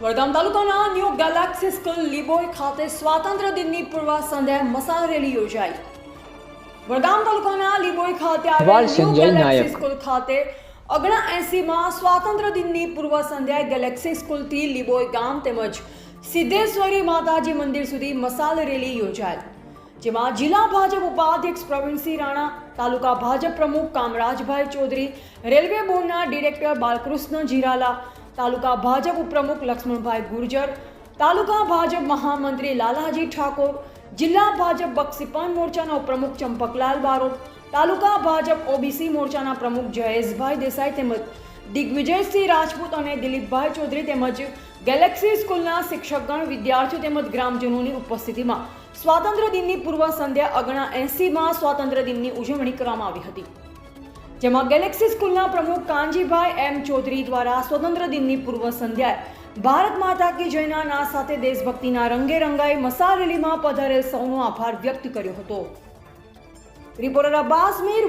વડગામ તાલુકાના new Galaxy school લીબોય ખાતે સ્વાતંત્ર્ય દિનની પૂર્વ સંધ્યાએ મસાલ રેલી યોજાઈ. વડગામ તાલુકાના લીબોય ખાતે આવેલ ન્યૂ ગેલેક્સી સ્કૂલ ખાતે ઓગણા એંસીમાં સ્વાતંત્ર્ય દિનની પૂર્વ સંધ્યાએ ગેલેક્સી સ્કૂલથી લીબોય ગામ તેમજ સિદ્ધેશ્વરી માતાજી મંદિર સુધી મસાલ રેલી યોજાઈ. જેમાં જિલ્લા ભાજપ ઉપાધ્યક્ષ પ્રવીણસિંહ રાણા તાલુકા ભાજપ પ્રમુખ કામરાજભાઈ ચૌધરી રેલવે બોર્ડના ડિરેક્ટર બાલકૃષ્ણ જીરાલા તાલુકા ભાજપ ઉપપ્રમુખ લક્ષ્મણભાઈ ગુર્જર, તાલુકા ભાજપ મહામંત્રી લાલાજી ઠાકોર, જિલ્લા ભાજપ બક્ષીપાન મોરચાના ઉપપ્રમુખ ચંપકલાલ બારોટ, તાલુકા ભાજપ ઓબીસી મોરચાના પ્રમુખ જયેશભાઈ દેસાઈ તેમજ દિગ્વિજયસિંહ રાજપૂત અને દિલીપભાઈ ચૌધરી તેમજ ગેલેક્સી સ્કૂલના શિક્ષકગણ, વિદ્યાર્થીઓ તેમજ ગ્રામજનોની ઉપસ્થિતિમાં સ્વાતંત્ર્ય દિનની પૂર્વ સંધ્યા અગણા એંસીમાં સ્વાતંત્ર્ય દિનની ઉજવણી કરવામાં આવી હતી. જેમાં ગેલેક્સી સ્કૂલના પ્રમુખ કાનજીભાઈ એમ ચૌધરી દ્વારા સ્વતંત્ર દિનની પૂર્વ સંધ્યાએ ભારત માતા કી જયના ના સાથે દેશભક્તિના રંગે રંગાઈ મસાલ રેલીમાં પધારેલ સૌનો આભાર વ્યક્ત કર્યો હતો. રિપોર્ટર અબ્બાસ મીર